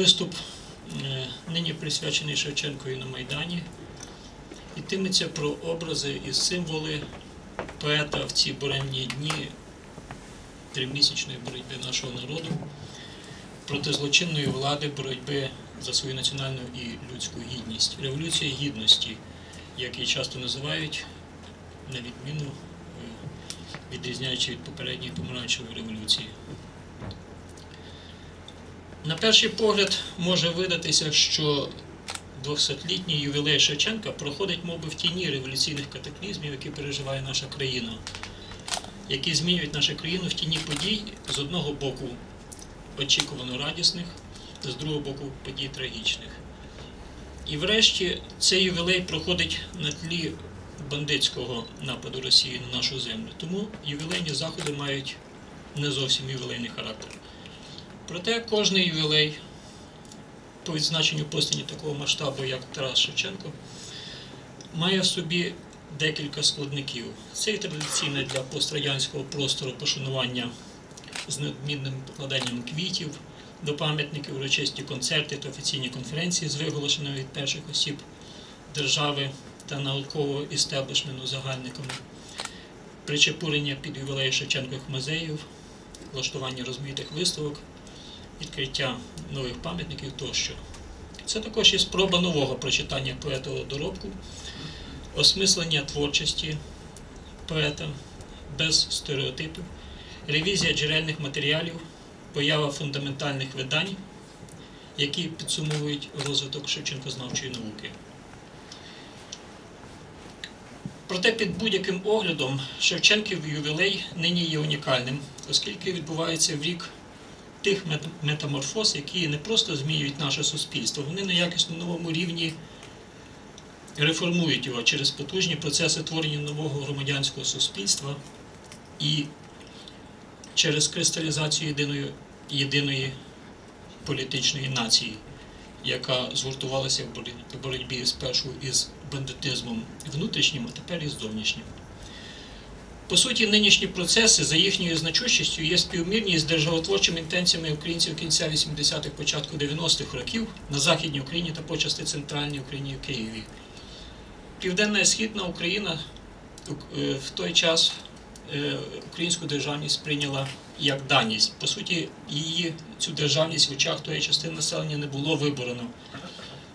Виступ е, нині присвячений Шевченкові на Майдані. Йтиметься про образи і символи поета в ці буремні дні тримісячної боротьби нашого народу проти злочинної влади, боротьби за свою національну і людську гідність. Революція гідності, як її часто називають, на відміну е, відрізняючи від попередньої помаранчевої революції. На перший погляд може видатися, що 200-літній ювілей Шевченка проходить мов би, в тіні революційних катаклізмів, які переживає наша країна, які змінюють нашу країну в тіні подій з одного боку очікувано радісних, з другого боку подій трагічних. І врешті цей ювілей проходить на тлі бандитського нападу Росії на нашу землю. Тому ювілейні заходи мають не зовсім ювілейний характер. Проте кожний ювілей по відзначенню постаті такого масштабу, як Тарас Шевченко, має в собі декілька складників. Це і традиційне для пострадянського простору пошанування з неодмінним покладанням квітів до пам'ятників, урочисті концерти та офіційні конференції з виголошеними від перших осіб держави та наукового істеблішменту загальниками, причепурення під ювілеї Шевченкових музеїв, влаштування розмаїтих виставок, відкриття нових пам'ятників тощо. Це також і спроба нового прочитання поетового доробку, осмислення творчості поета без стереотипів, ревізія джерельних матеріалів, поява фундаментальних видань, які підсумовують розвиток Шевченкознавчої науки. Проте під будь-яким оглядом Шевченків ювілей нині є унікальним, оскільки відбувається в рік тих мет- метаморфоз, які не просто змінюють наше суспільство, вони на якісно новому рівні реформують його через потужні процеси творення нового громадянського суспільства і через кристалізацію єдиної, єдиної політичної нації, яка згуртувалася в боротьбі- спершу із бандитизмом внутрішнім, а тепер і зовнішнім. По суті, нинішні процеси за їхньою значущістю є співмірні з державотворчими інтенціями українців кінця 80-х, початку 90-х років на Західній Україні та почасти Центральній Україні в Києві. Південна і Східна Україна е, в той час е, українську державність сприйняла як даність. По суті, її цю державність в очах тої частини населення не було виборено.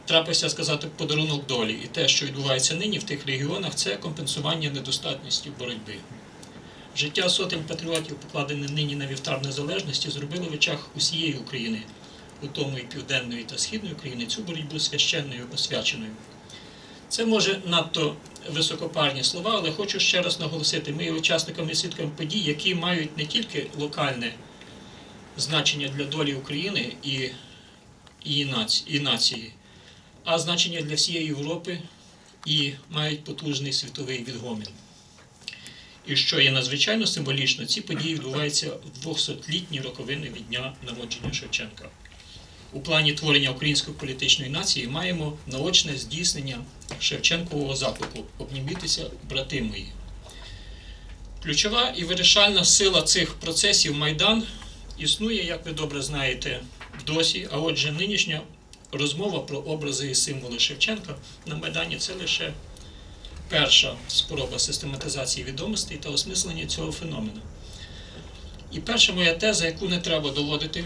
Трапився сказати подарунок долі. І те, що відбувається нині в тих регіонах, це компенсування недостатності боротьби. Життя сотень патріотів, покладене нині на вівтар незалежності, зробили в очах усієї України, у тому і південної та східної України, цю боротьбу священною освяченою. Це може надто високопарні слова, але хочу ще раз наголосити: ми є учасниками і свідками подій, які мають не тільки локальне значення для долі України і, і, нації, і нації, а значення для всієї Європи і мають потужний світовий відгомін. І що є надзвичайно символічно, ці події відбуваються в 200-літні роковини від дня народження Шевченка. У плані творення української політичної нації маємо наочне здійснення Шевченкового заклику обнімітися, брати мої. Ключова і вирішальна сила цих процесів Майдан існує, як ви добре знаєте, досі. А отже, нинішня розмова про образи і символи Шевченка на Майдані це лише перша спроба систематизації відомостей та осмислення цього феномену. І перша моя теза, яку не треба доводити,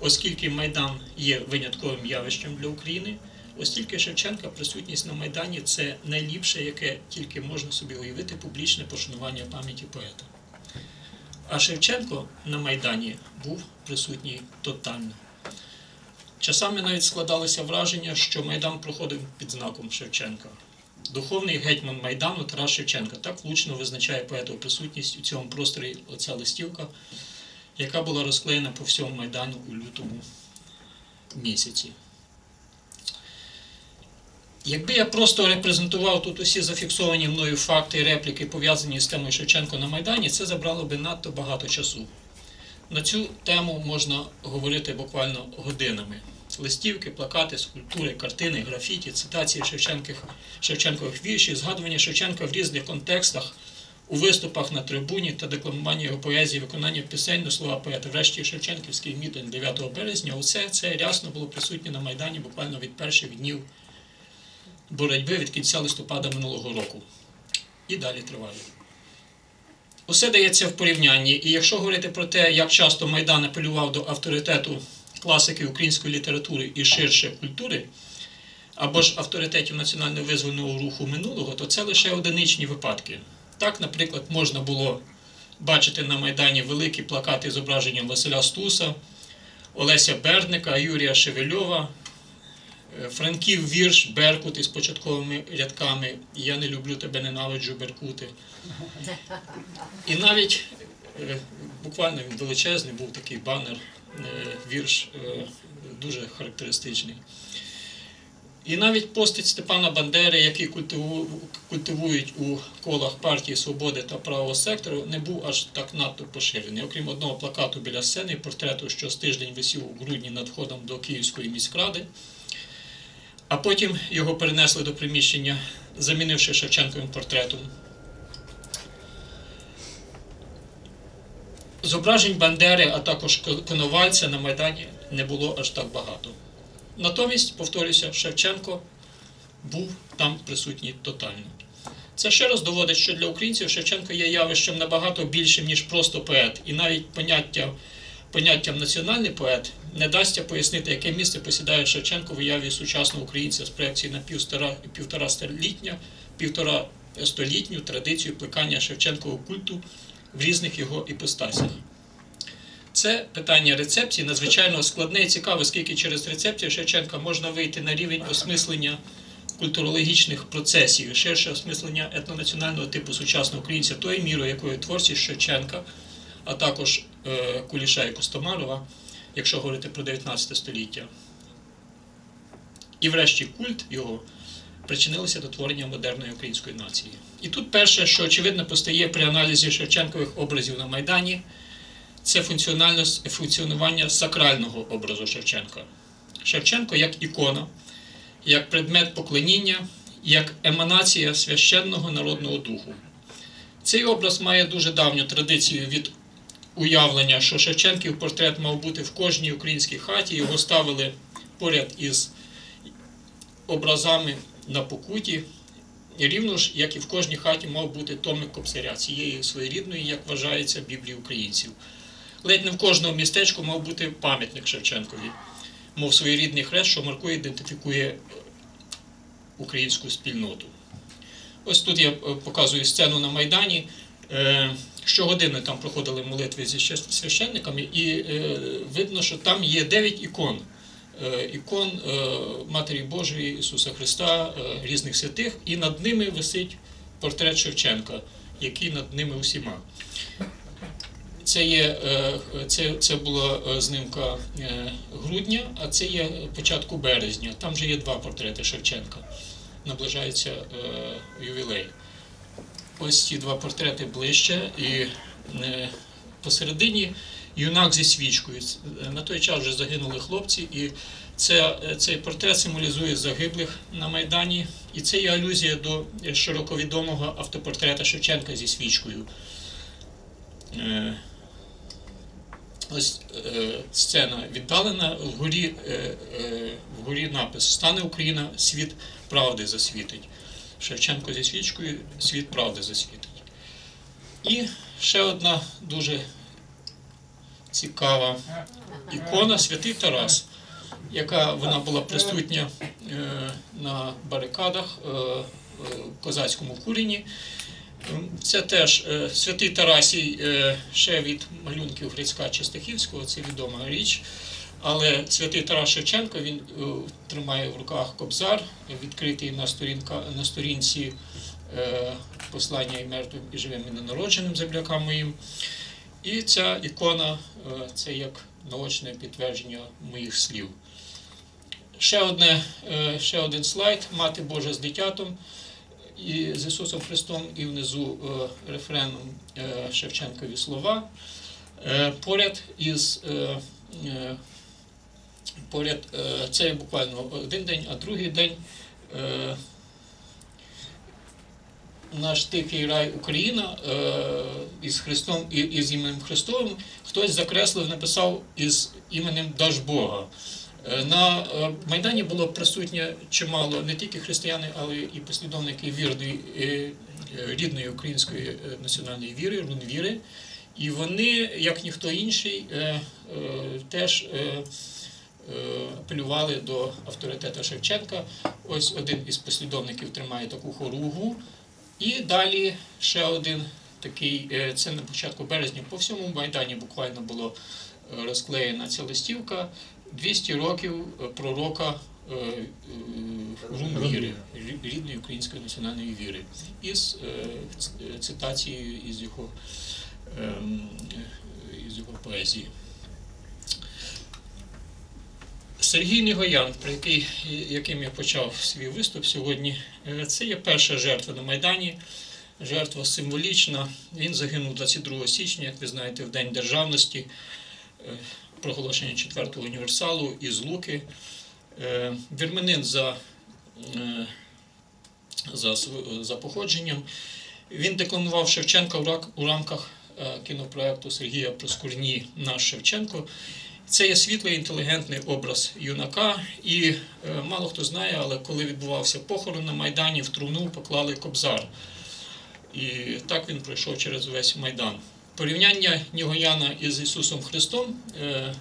оскільки Майдан є винятковим явищем для України, оскільки Шевченка присутність на Майдані це найліпше, яке тільки можна собі уявити публічне пошанування пам'яті поета. А Шевченко на Майдані був присутній тотально. Часами навіть складалося враження, що Майдан проходив під знаком Шевченка. Духовний гетьман Майдану Тарас Шевченка так влучно визначає поетову присутність у цьому просторі оця листівка, яка була розклеєна по всьому Майдану у лютому місяці. Якби я просто репрезентував тут усі зафіксовані мною факти і репліки, пов'язані з темою Шевченко на Майдані, це забрало би надто багато часу. На цю тему можна говорити буквально годинами. Листівки, плакати, скульптури, картини, графіті, цитації Шевченкових віршів, згадування Шевченка в різних контекстах, у виступах на трибуні та декламування його поезії, виконання пісень на слова поета. Врешті Шевченківський мітинг 9 березня. Усе це рясно було присутнє на Майдані буквально від перших днів боротьби від кінця листопада минулого року. І далі триває. Усе дається в порівнянні, і якщо говорити про те, як часто Майдан апелював до авторитету класики української літератури і ширше культури, або ж авторитетів національно-визвольного руху минулого, то це лише одиничні випадки. Так, наприклад, можна було бачити на Майдані великі плакати з зображенням Василя Стуса, Олеся Бердника, Юрія Шевельова, е, Франків вірш Беркут із початковими рядками Я не люблю тебе, ненавиджу Беркути. І навіть е, буквально він величезний був такий банер, вірш е, дуже характеристичний. І навіть постать Степана Бандери, який культивують у колах партії Свободи та правого сектору, не був аж так надто поширений. Окрім одного плакату біля сцени, портрету, що з тиждень висів у грудні над входом до Київської міськради. А потім його перенесли до приміщення, замінивши Шевченковим портретом. Зображень Бандери, а також Коновальця на Майдані не було аж так багато. Натомість, повторюся, Шевченко був там присутній тотально. Це ще раз доводить, що для українців Шевченко є явищем набагато більшим, ніж просто поет, і навіть поняття, поняттям національний поет не дасться пояснити, яке місце посідає Шевченко в уяві сучасного українця з проекції на півтора, півтора столітня, півтора столітню традицію плекання Шевченкового культу в різних його іпостасях. Це питання рецепції надзвичайно складне і цікаве, оскільки через рецепцію Шевченка можна вийти на рівень осмислення культурологічних процесів, ширше осмислення етнонаціонального типу сучасного українця, тою мірою, якою творчість Шевченка, а також е, Куліша і Костомарова, якщо говорити про 19 століття, і врешті культ його причинилися до творення модерної української нації. І тут перше, що очевидно постає при аналізі Шевченкових образів на Майдані, це функціонування сакрального образу Шевченка. Шевченко як ікона, як предмет поклоніння, як еманація священного народного духу. Цей образ має дуже давню традицію від уявлення, що Шевченків портрет мав бути в кожній українській хаті, його ставили поряд із образами на покуті. Рівно ж, як і в кожній хаті мав бути томик кобзаря, цієї своєрідної, як вважається, Біблії українців. Ледь не в кожному містечку мав бути пам'ятник Шевченкові, мов своєрідний хрест, що маркує, ідентифікує е, українську спільноту. Ось тут я е, показую сцену на Майдані. Е, Щогодини там проходили молитви зі священниками, і видно, що там є дев'ять ікон. Е, Ікон е, Матері Божої, Ісуса Христа, е, різних святих, і над ними висить портрет Шевченка, який над ними усіма. Це, є, це, це була знимка грудня, а це є початку березня. Там вже є два портрети Шевченка. Наближається ювілей. Ось ці два портрети ближче, і посередині юнак зі свічкою. Е, На той час вже загинули хлопці, і це, е, цей портрет символізує загиблих на Майдані. І це є алюзія до широковідомого автопортрета Шевченка зі свічкою. Е, Ось е, сцена віддалена, вгорі, е, е, вгорі напис Стане Україна, світ правди засвітить. Шевченко зі свічкою, світ правди засвітить. І ще одна дуже цікава ікона Святий Тарас, яка вона була присутня е, на барикадах е, в козацькому курені. Це теж е, святий Тарасій ще від малюнків Грицька Чистахівського, це відома річ. Але святий Тарас Шевченко він тримає в руках кобзар, відкритий на, сторінка, на сторінці послання і мертвим і живим і ненародженим землякам моїм. І ця ікона е, це як наочне підтвердження моїх слів. Ще, одне, е, ще один слайд Мати Божа з дитятом і з Ісусом Христом, і внизу е, рефреном Шевченкові слова. Поряд із поряд, це буквально один день, а другий день наш тихий рай Україна е, із Христом із іменем Христовим хтось закреслив, написав із іменем Дажбога. Е, На е, Майдані було присутнє чимало не тільки християни, але і послідовники вірної, рідної української національної віри, рунвіри. І вони, як ніхто інший, теж апелювали до авторитету Шевченка. Ось один із послідовників тримає таку хоругу. І далі ще один такий, е, це на початку березня, по всьому Майдані буквально було е, розклеєна ця листівка. 200 років е, пророка рі- рідної української національної віри, із цитацією із його, ем, із його поезії. Сергій Негоян, про який, яким я почав свій виступ сьогодні, е, це є перша жертва на Майдані. Жертва символічна. Він загинув 22 січня, як ви знаєте, в День державності, е, проголошення 4-го універсалу із Луки. Е, Вірменин за, за, за походженням. Він декламував Шевченка у рамках кінопроекту Сергія Проскурні Наш Шевченко. Це є світлий інтелігентний образ юнака, і е, мало хто знає, але коли відбувався похорон на Майдані, в труну поклали кобзар. І так він пройшов через весь Майдан. Порівняння Нігояна із Ісусом Христом, е, е,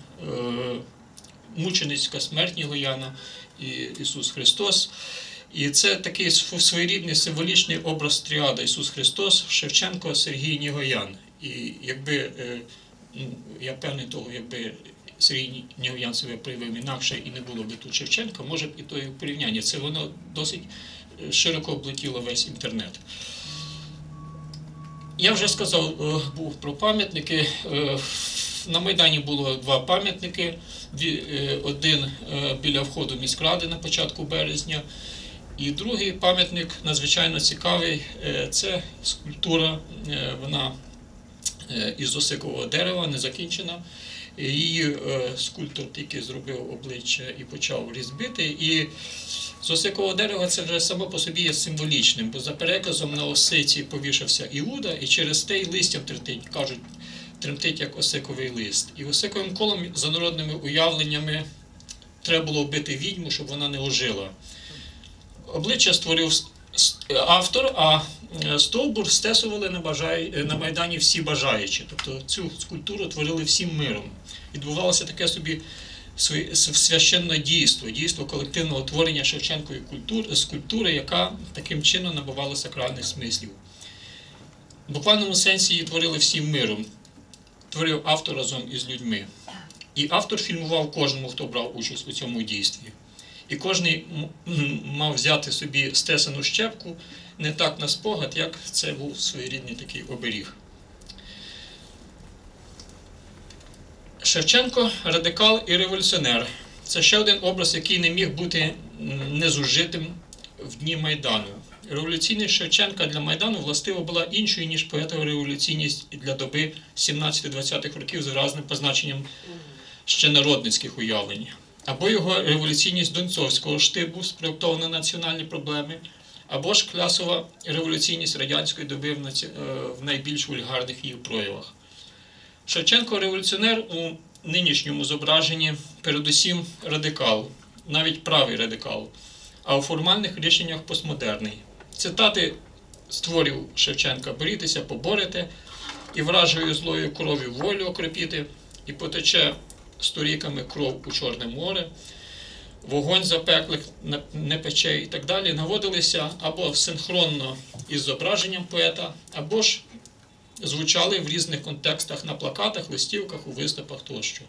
мученицька смерть Нігояна і Ісус Христос. І це такий своєрідний символічний образ тріада Ісус Христос, Шевченко, Сергій Нігоян. І якби е, ну, я певний того, якби Сергій Нігоян себе проявив інакше і не було б тут Шевченка, може б і то порівняння. Це воно досить е, широко облетіло весь інтернет. Я вже сказав е, був про пам'ятники. Е, На Майдані було два пам'ятники. Один біля входу міськради на початку березня. І другий пам'ятник надзвичайно цікавий. Це скульптура, вона із осикового дерева, не закінчена. Її е, скульптор тільки зробив обличчя і почав різбити. І з осикового дерева це вже само по собі є символічним, бо за переказом на осиці повішався Іуда, і через те й листям тремтить, кажуть, тремтить як осиковий лист. І осиковим колом за народними уявленнями треба було вбити відьму, щоб вона не ожила. Обличчя створив автор, а е, стовбур стесували на, бажай, е, на Майдані всі бажаючі. Тобто цю скульптуру творили всім миром. Відбувалося таке собі священне дійство, дійство колективного творення Шевченкової культури, скульптури, яка таким чином набувала сакральних смислів. В буквальному сенсі її творили всім миром, творив автор разом із людьми. І автор фільмував кожному, хто брав участь у цьому дійстві. І кожен мав взяти собі стесану щепку не так на спогад, як це був своєрідний такий оберіг. Шевченко радикал і революціонер. Це ще один образ, який не міг бути незужитим в дні Майдану. Революційність Шевченка для Майдану властиво була іншою, ніж поетова революційність для доби 17-20-х років з виразним позначенням ще народницьких уявлень. Або його революційність донцовського штибу спроєктована національні проблеми, або ж клясова революційність радянської доби е, в найбільш вульгарних її проявах. Шевченко революціонер у нинішньому зображенні передусім радикал, навіть правий радикал, а у формальних рішеннях постмодерний. Цитати з творів Шевченка борітеся, поборете, і вражою злою кров'ю волю окропіти, і потече сторіками кров у Чорне море, вогонь запеклих не- пече і так далі, наводилися або синхронно із зображенням поета, або ж звучали в різних контекстах на плакатах, листівках, у виступах тощо.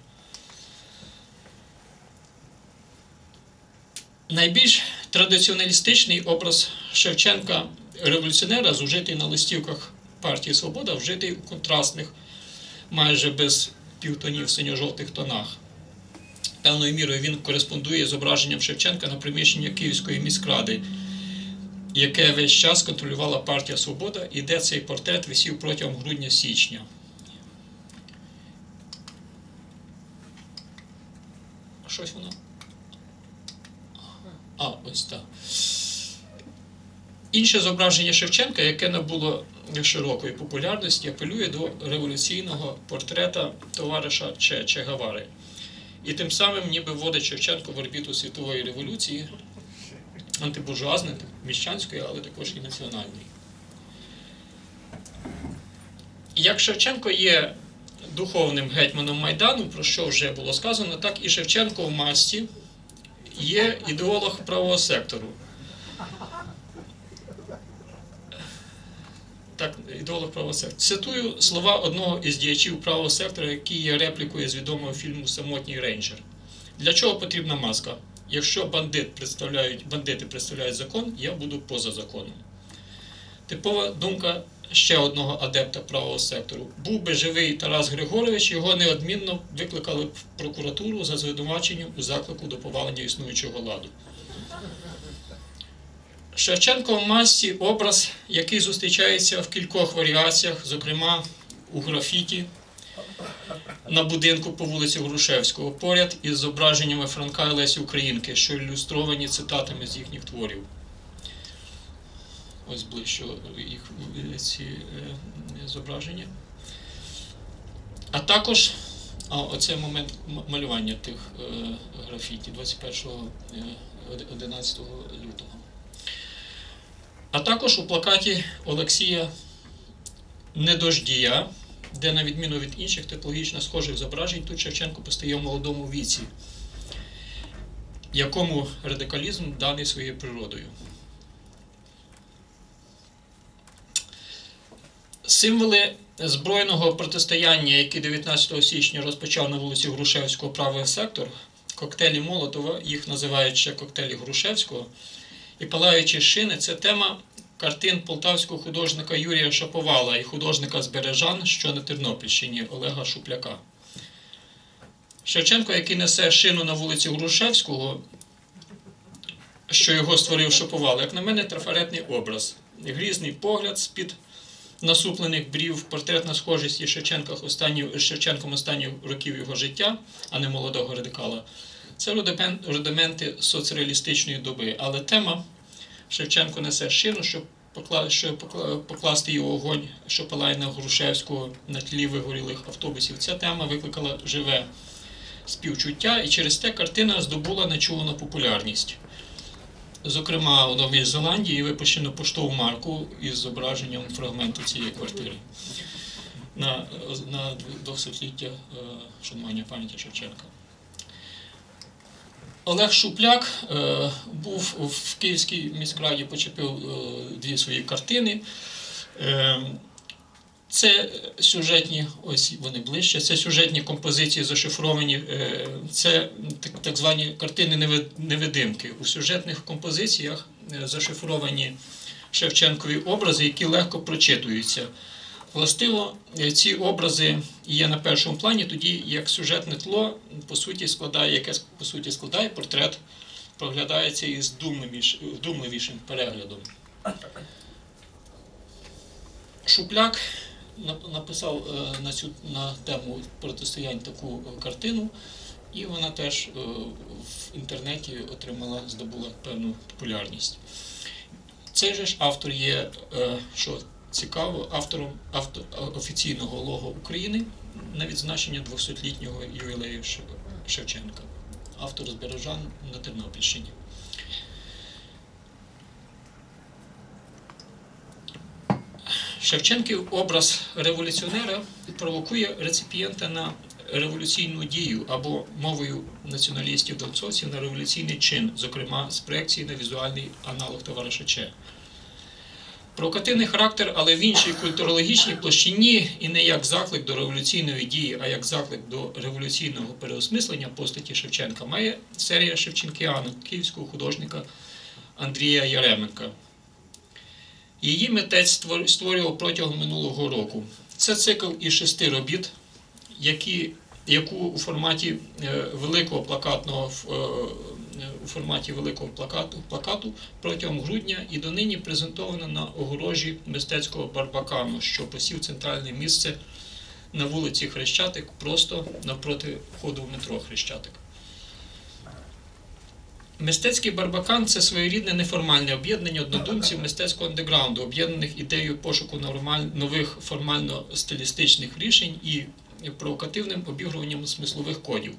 Найбільш традиціоналістичний образ Шевченка революціонера, зужитий на листівках партії Свобода, вжитий у контрастних, майже без півтонів синьо-жовтих тонах. Певною мірою він кореспондує зображенням Шевченка на приміщення Київської міськради, яке весь час контролювала партія Свобода, і де цей портрет висів протягом грудня-січня. Щось воно. А, ось так. Інше зображення Шевченка, яке набуло широкої популярності, апелює до революційного портрета товариша Че, Че Гавари. І тим самим ніби вводить Шевченко в орбіту світової революції, антибуржуазної, міщанської, але також і національної. Як Шевченко є духовним гетьманом Майдану, про що вже було сказано, так і Шевченко в масті є ідеолог правого сектору. Так, ідеолог правого сектору. Цитую слова одного із діячів правого сектора, який є реплікою з відомого фільму Самотній рейнджер. Для чого потрібна маска? Якщо бандит представляють, бандити представляють закон, я буду поза законом. Типова думка ще одного адепта правого сектору. Був би живий Тарас Григорович, його неодмінно викликали в прокуратуру за звинуваченням у заклику до повалення існуючого ладу. Шевченко в масці образ, який зустрічається в кількох варіаціях, зокрема у графіті на будинку по вулиці Грушевського, поряд із зображеннями Франка і Лесі Українки, що ілюстровані цитатами з їхніх творів. Ось ближче їх е, ці е, зображення. А також а, оце момент малювання тих е, графіті 21 е, 11 лютого. А також у плакаті Олексія Недождія, де, на відміну від інших типологічно схожих зображень, тут Шевченко постає в молодому віці, якому радикалізм даний своєю природою. Символи збройного протистояння, які 19 січня розпочав на вулиці Грушевського правий сектор, коктейлі Молотова, їх називають ще коктейлі Грушевського, і палаючі шини це тема картин полтавського художника Юрія Шаповала і художника з Бережан, що на Тернопільщині Олега Шупляка. Шевченко, який несе шину на вулиці Грушевського, що його створив Шаповал, як на мене, трафаретний образ. Грізний погляд з-під насуплених брів, портретна схожість із Шевченком останніх, років його життя, а не молодого радикала. Це рудименти соцреалістичної доби. Але тема Шевченко несе шину, щоб покла- щоб покла- покласти його вогонь, що палає на Грушевського на тлі вигорілих автобусів. Ця тема викликала живе співчуття, і через те картина здобула нечувану популярність. Зокрема, у Новій Зеландії випущено поштову марку із зображенням фрагменту цієї квартири на, на 200-ліття е, шанування пам'яті Шевченка. Олег Шупляк е, був в Київській міськраді, почепив е, дві свої картини. Е, це сюжетні, ось вони ближче, це сюжетні композиції зашифровані, це так, звані картини невидимки. У сюжетних композиціях зашифровані Шевченкові образи, які легко прочитуються. Властиво, е, ці образи є на першому плані, тоді як сюжетне тло по суті складає, яке по суті складає портрет, проглядається із вдумливіш- вдумливішим переглядом. Шупляк написав е, на цю на тему протистоянь таку е, картину, і вона теж в інтернеті отримала, здобула певну популярність. Цей же ж автор є, що цікаво, автором авто, офіційного лого України на відзначення 200-літнього ювілею Шевченка. Автор з Бережан на Тернопільщині. Шевченків образ революціонера провокує реципієнта на революційну дію або мовою націоналістів-донцовців на революційний чин, зокрема з проекції на візуальний аналог товариша Че. Провокативний характер, але в іншій культурологічній площині і не як заклик до революційної дії, а як заклик до революційного переосмислення постаті Шевченка, має серія Шевченкіану київського художника Андрія Яременка. Її митець створював протягом минулого року. Це цикл із шести робіт, які, яку у форматі е, великого плакатного е, у форматі великого плакату, плакату протягом грудня і донині презентовано на огорожі мистецького барбакану, що посів центральне місце на вулиці Хрещатик, просто навпроти входу в метро Хрещатик. Мистецький барбакан це своєрідне неформальне об'єднання однодумців мистецького андеграунду, об'єднаних ідеєю пошуку нових формально-стилістичних рішень і провокативним обігруванням смислових кодів.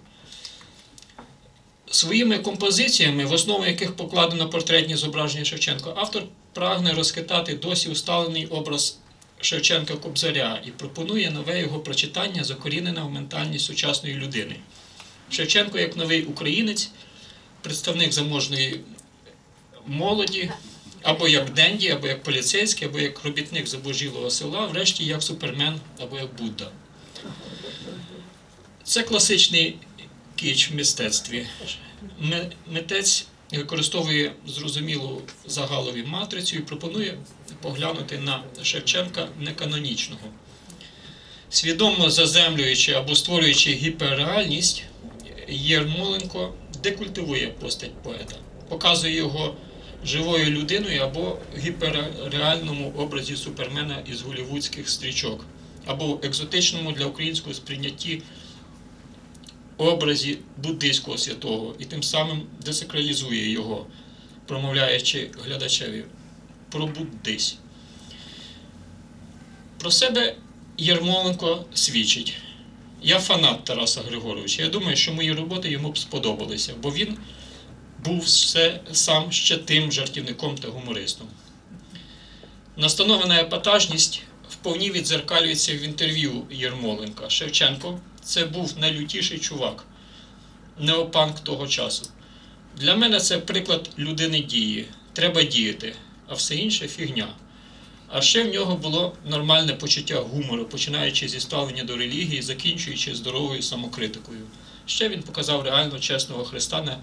Своїми композиціями, в основу яких покладено портретні зображення Шевченка, автор прагне розхитати досі усталений образ Шевченка Кобзаря і пропонує нове його прочитання, закорінене в ментальність сучасної людини. Шевченко, як новий українець, представник заможної молоді, або як Денді, або як поліцейський, або як робітник забожілого села, врешті як супермен, або як Будда. Це класичний кіч в мистецтві. Митець використовує зрозумілу загалові матрицю і пропонує поглянути на Шевченка неканонічного. Свідомо заземлюючи або створюючи гіперреальність, Єрмоленко декультивує постать поета, показує його живою людиною або гіперреальному образі супермена із голівудських стрічок, або в екзотичному для українського сприйнятті образі буддийського святого і тим самим десакралізує його, промовляючи глядачеві пробуддись. Про себе Єрмоленко свідчить. Я фанат Тараса Григоровича. Я думаю, що мої роботи йому б сподобалися, бо він був все, сам ще тим жартівником та гумористом. Настановлена епатажність вповні відзеркалюється в інтерв'ю Єрмоленка. Шевченко це був найлютіший чувак, неопанк того часу. Для мене це приклад людини дії. Треба діяти, а все інше фігня. А ще в нього було нормальне почуття гумору, починаючи зі ставлення до релігії, закінчуючи здоровою самокритикою. Ще він показав реально чесного християна,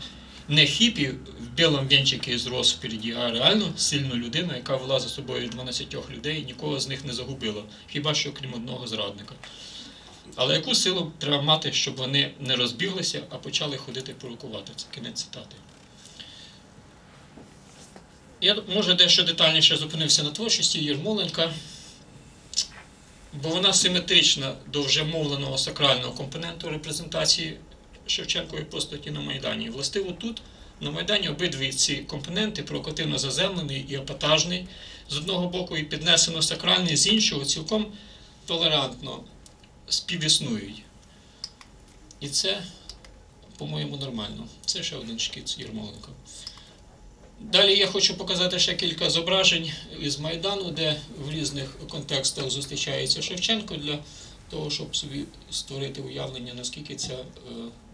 не хіпі в білому вінчикі з роз впереді, а реально сильну людину, яка вела за собою 12 людей і нікого з них не загубила, хіба що крім одного зрадника. Але яку силу треба мати, щоб вони не розбіглися, а почали ходити порукувати? Це кінець цитати. Я може дещо детальніше зупинився на творчості Єрмоленка, бо вона симетрична до вже мовленого сакрального компоненту репрезентації Шевченкової постаті на Майдані. Властиво тут, на Майдані, обидві ці компоненти провокативно заземлений і епатажний, з одного боку і піднесено сакральний, з іншого цілком толерантно співіснують. І це, по-моєму, нормально. Це ще один шкіц Єрмоленка. Далі я хочу показати ще кілька зображень із Майдану, де в різних контекстах зустрічається Шевченко для того, щоб собі створити уявлення, наскільки ця е,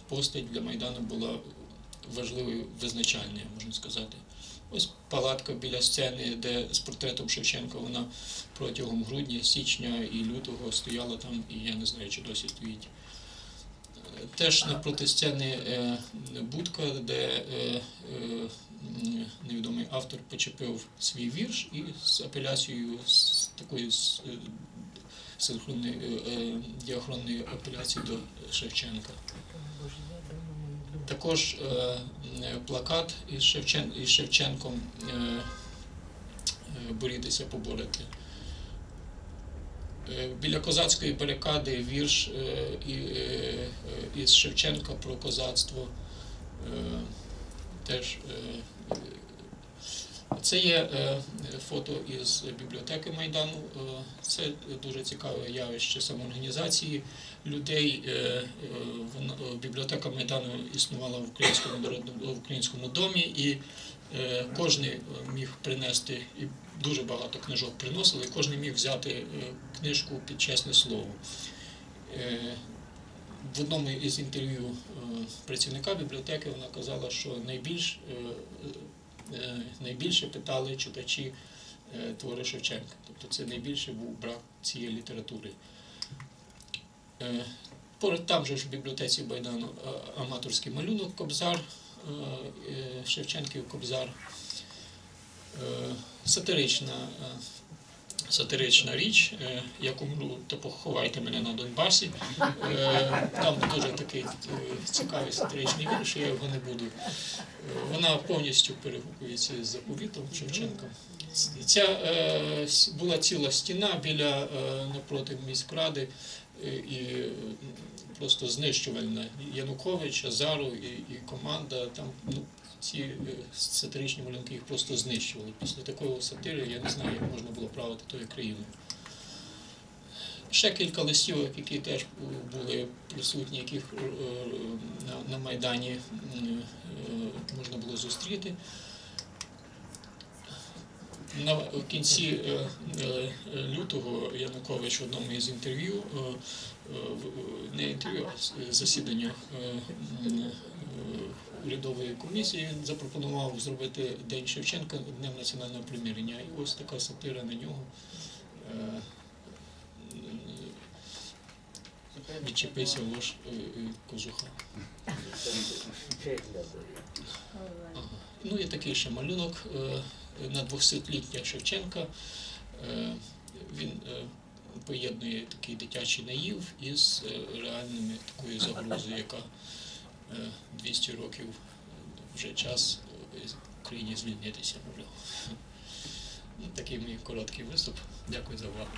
постать для Майдану була важливою, визначальною, можна сказати. Ось палатка біля сцени, де з портретом Шевченка вона протягом грудня, січня і лютого стояла там, і я не знаю, чи досі стоїть. Е, Теж напроти сцени е, будка, де е, невідомий автор почепив свій вірш і з апеляцією з е, синхронної діахронної апеляції до Шевченка. Також е, плакат із, Шевчен, із Шевченком е, е, борітися, поборити. Біля козацької барикади вірш із Шевченка про козацтво. Теж це є е, фото із бібліотеки Майдану. Е, Це дуже цікаве явище самоорганізації людей. Е, Бібліотека Майдану існувала в українському в українському домі, і кожен міг принести і дуже багато книжок приносили, і кожен міг взяти книжку під чесне слово. В одному із інтерв'ю працівника бібліотеки вона казала, що найбільш, найбільше питали читачі е, твори Шевченка. Тобто це найбільше був брак цієї літератури. Е, там же ж в бібліотеці Байдану е, аматорський малюнок Кобзар, е, е, Шевченків Кобзар. Е, Сатирична, е, сатирична річ, е, як умру, то поховайте мене на Донбасі. Е, Там дуже такий е, цікавий сатиричний вірш, я його не буду. Вона повністю перегукується з заповітом Шевченка. Ця була ціла стіна біля напроти міськради і просто знищувальна. Янукович, Азару і, і команда там ну, ці е, сатиричні малюнки їх просто знищували. Після такої сатири я не знаю, як можна було правити тою країною. Ще кілька листівок, які теж були присутні, яких е, на, Майдані е, можна було зустріти. На кінці лютого Янукович в одному із інтерв'ю, не інтерв'ю, а засідання урядової комісії він запропонував зробити День Шевченка Днем національного примирення. І ось така сатира на нього. Е, Відчепися лож е, е, кожуха. Ну і такий ще малюнок е, на 200-ліття Шевченка. Е, Він е, поєднує такий дитячий наїв із е, реальними такою загрозою, яка е, 200 років е, вже час е, Україні звільнитися. Ну, Такий мій короткий виступ. Дякую за увагу.